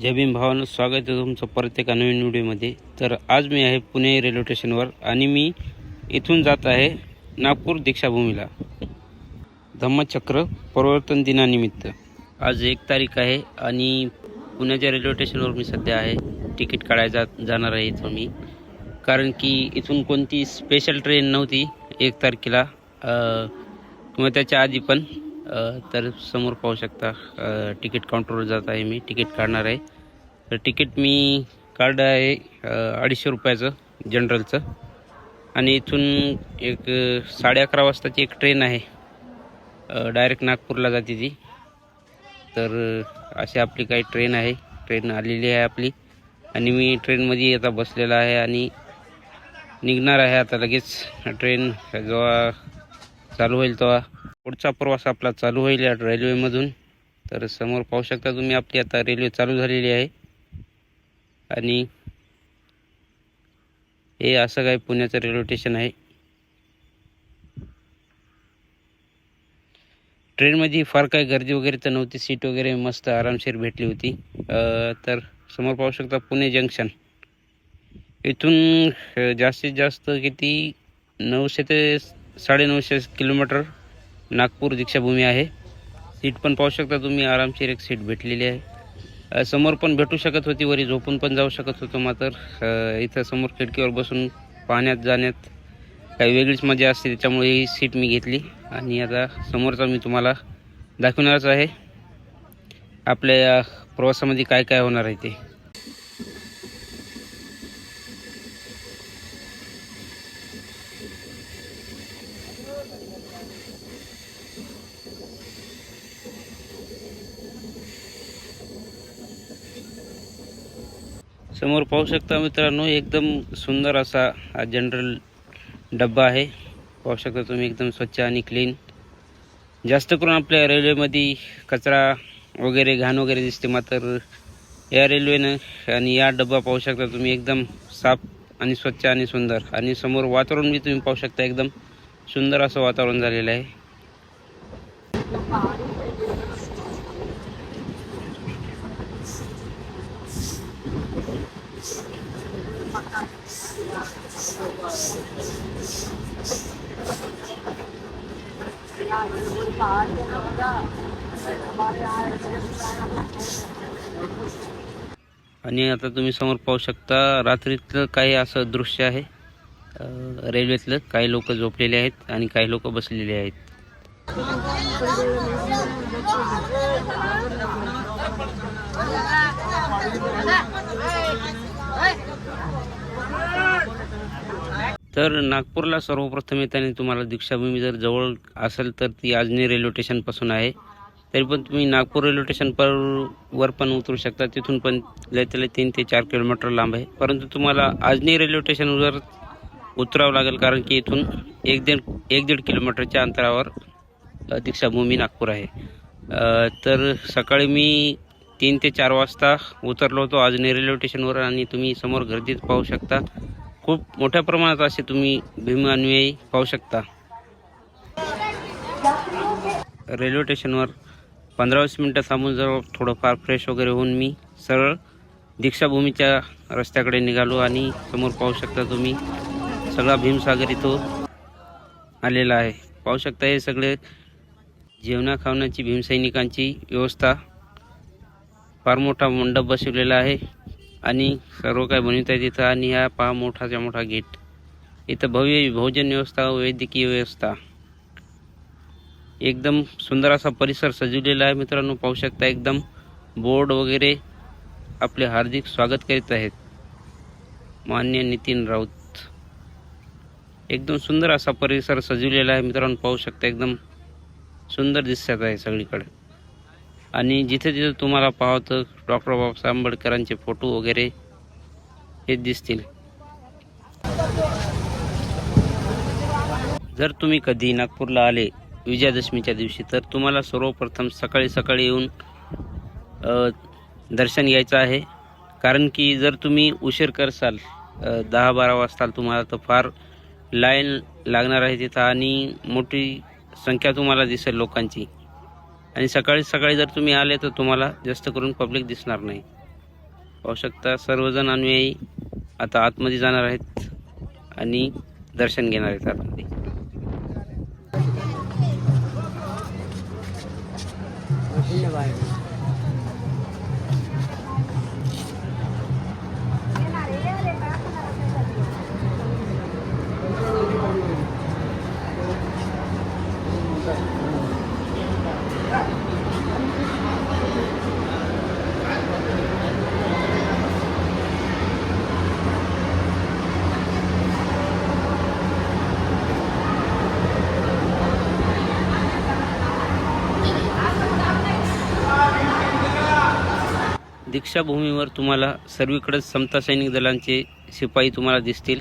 जय भीम भावानं स्वागत आहे तुमचं परत एका नवीन व्हिडिओमध्ये. तर आज मी आहे पुणे रेल्वे स्टेशनवर आणि मी इथून जात आहे नागपूर दीक्षाभूमीला. धम्मचक्र परिवर्तन दिनानिमित्त. आज एक तारीख आहे आणि पुण्याच्या रेल्वे स्टेशनवर मी सध्या आहे. तिकीट काढायला जाणार आहे इथून मी. कारण की इथून कोणती स्पेशल ट्रेन नव्हती एक तारखेला. किंवा त्याच्या आधी पण तर समोर पाहू शकता तिकीट काउंटरवर जात आहे मी तिकीट काढणार आहे. तर तिकीट मी काढलं आहे अडीचशे रुपयाचं जनरलचं आणि इथून एक साडे अकरा वाजताची एक ट्रेन आहे. डायरेक्ट नागपूरला जाते ती. तर अशी आपली काही ट्रेन आहे. ट्रेन आलेली आहे आपली. आणि मी ट्रेनमध्ये आता बसलेला आहे आणि निघणार आहे आता लगेच. ट्रेन जेव्हा चालू होईल तेव्हा पुढचा प्रवास आपला चालू होईल या रेल्वेमधून तर समोर पाहू शकता तुम्ही आपली आता रेल्वे चालू झालेली आहे. आणि हे असं काही पुण्याचं रेल्वे स्टेशन आहे. ट्रेनमध्ये फार काही गर्दी वगैरे तर नव्हती सीट वगैरे मस्त आरामशीर भेटली होती. तर समोर पाहू शकता पुणे जंक्शन. इथून जास्तीत जास्त किती? नऊशे ते साडेनऊशे किलोमीटर नागपूर दीक्षाभूमी आहे. सीट पण पाहू शकता तुम्ही आरामशीर एक सीट भेटलेली आहे. समोर पण भेटू शकत होती वरी झोपून पण जाऊ शकत होतो मात्र इथं समोर खिडकीवर बसून पाहण्यात जाण्यात काही वेगळीच मजा असते त्याच्यामुळे ही सीट मी घेतली. आणि आता समोरचा मी तुम्हाला दाखवणारच आहे. आपल्या प्रवासामध्ये काय काय होणार आहे ते. समोर पाहू शकता मित्रांनो एकदम सुंदर असा हा जनरल डब्बा आहे. पाहू शकता तुम्ही एकदम स्वच्छ आणि क्लीन जास्त करून आपल्या रेल्वेमध्ये कचरा वगैरे घाण वगैरे दिसते मात्र या रेल्वेनं आणि या डब्बा पाहू शकता तुम्ही एकदम साफ आणि स्वच्छ आणि सुंदर. आणि समोर वातावरण बी तुम्ही पाहू शकता एकदम सुंदर असं वातावरण झालेलं आहे. आणि आता तुम्ही समोर पाहू शकता रात्रीतलं काही असं दृश्य आहे. रेल्वेतलं काही लोक झोपलेले आहेत आणि काही लोक बसलेले आहेत. तर नागपूरला सर्वप्रथम येताना तुम्हाला दीक्षाभूमी जर जवळ असेल तर ती आजनी रेल्वे स्टेशनपासून आहे. तरी पण तुम्ही नागपूर रेल्वे स्टेशन पर वर पण उतरू शकता. तिथून पण लय तीन ते चार किलोमीटर लांब आहे. परंतु तुम्हाला आजनी रेल्वे स्टेशनवर उतरावं लागेल कारण की इथून एक दीड एक दीड किलोमीटरच्या अंतरावर दीक्षाभूमी नागपूर आहे. तर सकाळी मी तीन ते चार वाजता उतरलो होतो आजनी रेल्वे स्टेशनवर आणि तुम्ही समोर गर्दीत पाहू शकता. खूप मोठ्या प्रमाणात असे तुम्ही भीमान्वयी पाहू शकता. रेल्वे स्टेशनवर पंधरा वीस मिनटं थांबून जवळ थोडंफार फ्रेश वगैरे होऊन मी सरळ दीक्षाभूमीच्या रस्त्याकडे निघालो आणि समोर पाहू शकता तुम्ही सगळा भीमसागर इथं आलेला आहे. पाहू शकता हे सगळे जेवणा खावण्याची भीमसैनिकांची व्यवस्था. फार मोठा मंडप बसवलेला आहे. आणि सर्व काही बनवित आहे तिथं. आणि हा पहा मोठाच्या मोठा गेट. इथं भव्य भोजन व्यवस्था वैद्यकीय व्यवस्था. एकदम सुंदर असा परिसर सजवलेला आहे मित्रांनो. पाहू शकता एकदम बोर्ड वगैरे आपले हार्दिक स्वागत करीत आहेत. मान्य नितीन राऊत. एकदम सुंदर असा परिसर सजवलेला आहे मित्रांनो. पाहू शकता एकदम सुंदर दिसत आहे सगळीकडे. आणि जिथे जिथे तुम्हाला पाहतं डॉक्टर बाबासाहेब आंबेडकरांचे फोटो वगैरे हे दिसतील. जर तुम्ही कधी नागपूरला आले विजयादशमीच्या दिवशी तर तुम्हाला सर्वप्रथम सकाळी सकाळी येऊन दर्शन घ्यायचं आहे. कारण की जर तुम्ही उशीर करसाल दहा बारा वाजता तुम्हाला तर फार लाईन लागणार आहे तिथं आणि मोठी संख्या तुम्हाला दिसेल लोकांची. आणि सकाळी सकाळी जर तुम्ही आले तर तुम्हाला जास्त करून पब्लिक दिसणार नाही. पाहू शकता सर्वजण अनुयायी आता आतमध्ये जाणार आहेत आणि दर्शन घेणार आहेत आतमध्ये दीक्षाभूमीवर तुम्हाला सर्वीकडे समता सैनिक दलांचे शिपाई तुम्हाला दिसतील.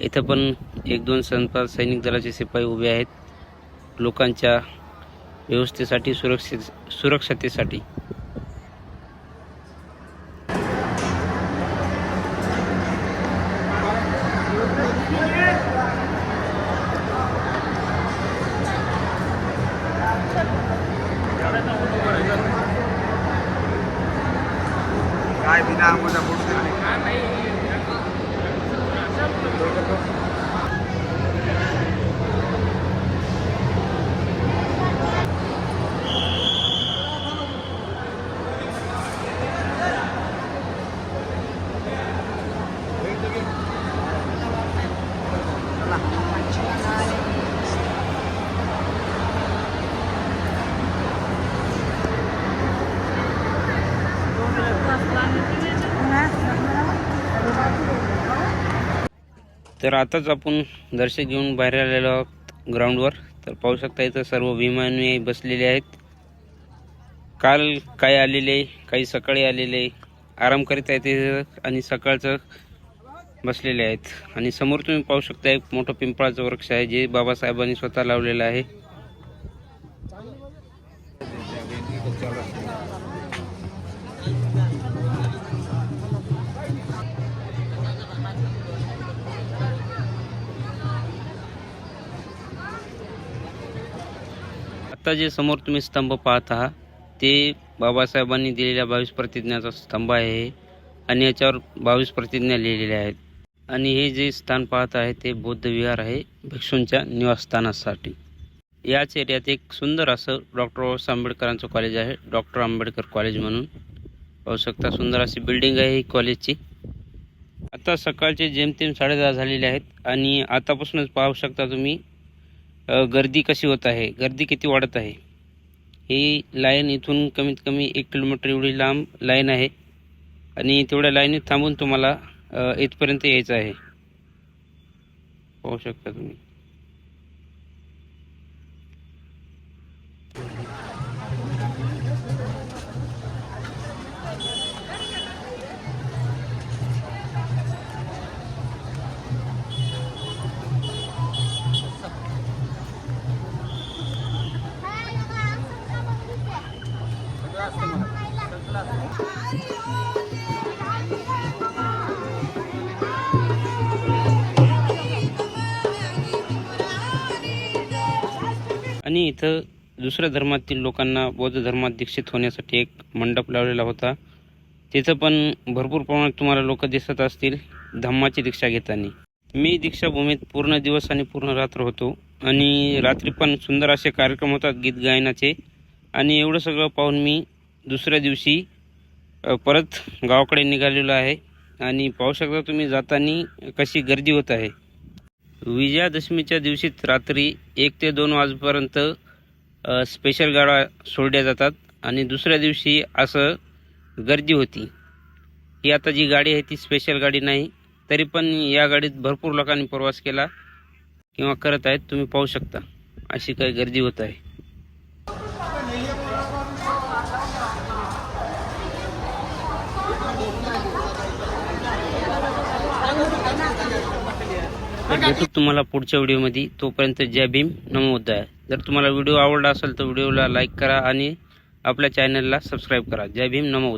इथं पण एक दोन समता सैनिक दलाचे शिपाई उभे आहेत. लोकांच्या व्यवस्थेसाठी सुरक्षित सुरक्षतेसाठी. तर आताच आपण दर्शक घेऊन बाहेर आलेलो आहोत ग्राउंडवर. तर पाहू शकता इथं सर्व विमाने बसलेले आहेत. काल काय आलेले काही सकाळी आलेले आराम करीत आहेत आणि सकाळचं बसलेले आहेत. आणि समोर तुम्ही पाहू शकता एक मोठं पिंपळाचं वृक्ष आहे जे बाबासाहेबांनी स्वतः लावलेलं आहे. आता जे समोर तुम्ही स्तंभ पाहत आहात. ते बाबासाहेबांनी दिलेल्या बावीस प्रतिज्ञाचा स्तंभ आहे आणि याच्यावर बावीस प्रतिज्ञा लिहिलेल्या आहेत. आणि हे जे स्थान पाहत आहे ते बौद्ध विहार आहे भिक्षूंच्या निवासस्थानासाठी. याच एरियात एक सुंदर असं डॉक्टर बाबासाहेब आंबेडकरांचं कॉलेज आहे. डॉक्टर आंबेडकर कॉलेज म्हणून. पाहू शकता सुंदर अशी बिल्डिंग आहे ही कॉलेजची. आता सकाळचे जेमतेम साडेदहा झालेले आहेत आणि आतापासूनच पाहू शकता तुम्ही गर्दी कशी होत आहे? गर्दी किती वाढत आहे? ही लाईन इथून कमीत कमी एक किलोमीटर एवढी लांब लाईन आहे. आणि तेवढ्या लाईनीत थांबून तुम्हाला इथपर्यंत यायचं आहे. पाहू शकता तुम्ही. इथं दुसऱ्या धर्मातील लोकांना बौद्ध धर्मात दीक्षित होण्यासाठी एक मंडप लावलेला होता. तिथं पण भरपूर प्रमाणात तुम्हाला लोक दिसत असतील धम्माची दीक्षा घेताना. मी दीक्षाभूमीत पूर्ण दिवस आणि पूर्ण रात्र होतो आणि रात्री पण सुंदर असे कार्यक्रम होतात गीत गायनाचे. आणि एवढं सगळं पाहून मी दुसऱ्या दिवशी परत गावाकडे निघालेलो आहे. आणि पाहू शकता तुम्ही जाताना कशी गर्दी होत आहे. विजयादशमीच्या दिवशीच रात्री एक ते दोन वाजेपर्यंत स्पेशल गाड्या सोडल्या जातात आणि दुसऱ्या दिवशी असं गर्दी होती. ही आता जी गाडी आहे ती स्पेशल गाडी नाही तरी पण या गाडीत भरपूर लोकांनी प्रवास केला किंवा करत आहेत तुम्ही पाहू शकता. अशी काही गर्दी होत आहे. तर भेटू तुम्हाला पुढच्या व्हिडिओमध्ये. तोपर्यंत जय भीम नमो जर तुम्हाला व्हिडिओ आवडला असेल तर व्हिडिओला लाईक करा आणि आपल्या चॅनलला सबस्क्राईब करा. जय भीम नमो